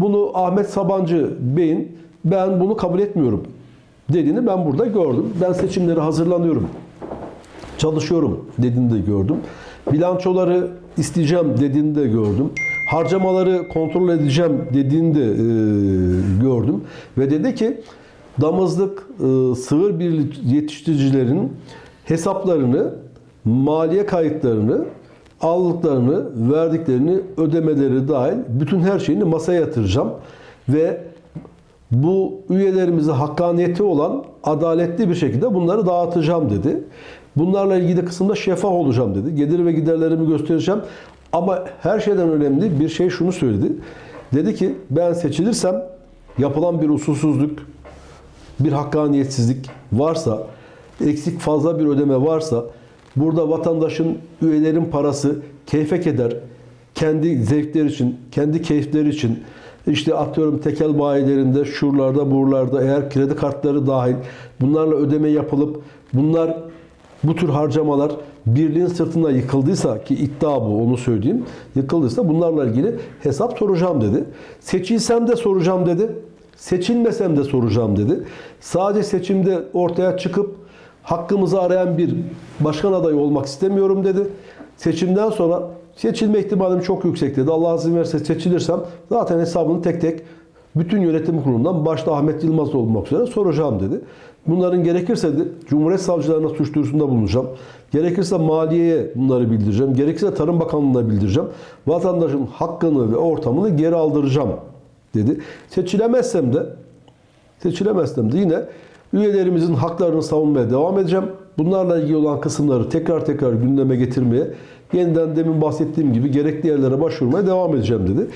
Bunu Ahmet Sabancı Bey'in ben bunu kabul etmiyorum dediğini ben burada gördüm. Ben seçimlere hazırlanıyorum çalışıyorum dediğini de gördüm. Bilançoları isteyeceğim dediğini de gördüm. Harcamaları kontrol edeceğim dediğini de e, gördüm. Ve dedi ki damızlık e, sığır bir yetiştiricilerin hesaplarını, maliye kayıtlarını, aldıklarını, verdiklerini, ödemeleri dahil bütün her şeyini masaya yatıracağım. Ve bu üyelerimize hakkaniyeti olan adaletli bir şekilde bunları dağıtacağım dedi. Bunlarla ilgili kısımda şeffaf olacağım dedi. Gelir ve giderlerimi göstereceğim. Ama her şeyden önemli bir şey şunu söyledi. Dedi ki ben seçilirsem yapılan bir usulsüzlük, bir hakkaniyetsizlik varsa, eksik fazla bir ödeme varsa burada vatandaşın, üyelerin parası keyfek eder. Kendi zevkleri için, kendi keyifleri için işte atıyorum tekel bayilerinde, şuralarda, buralarda eğer kredi kartları dahil bunlarla ödeme yapılıp bunlar bu tür harcamalar birliğin sırtına yıkıldıysa ki iddia bu onu söyleyeyim. Yıkıldıysa bunlarla ilgili hesap soracağım dedi. Seçilsem de soracağım dedi. Seçilmesem de soracağım dedi. Sadece seçimde ortaya çıkıp hakkımızı arayan bir başkan adayı olmak istemiyorum dedi. Seçimden sonra seçilme ihtimalim çok yüksek dedi. Allah izin verirse seçilirsem zaten hesabını tek tek bütün yönetim kurulundan başta Ahmet Yılmaz olmak üzere soracağım dedi. Bunların gerekirse de Cumhuriyet Savcılarına suç duyurusunda bulunacağım. Gerekirse maliyeye bunları bildireceğim. Gerekirse Tarım Bakanlığı'na bildireceğim. Vatandaşın hakkını ve ortamını geri aldıracağım dedi. Seçilemezsem de seçilemezsem de yine üyelerimizin haklarını savunmaya devam edeceğim. Bunlarla ilgili olan kısımları tekrar tekrar gündeme getirmeye, yeniden demin bahsettiğim gibi gerekli yerlere başvurmaya devam edeceğim dedi.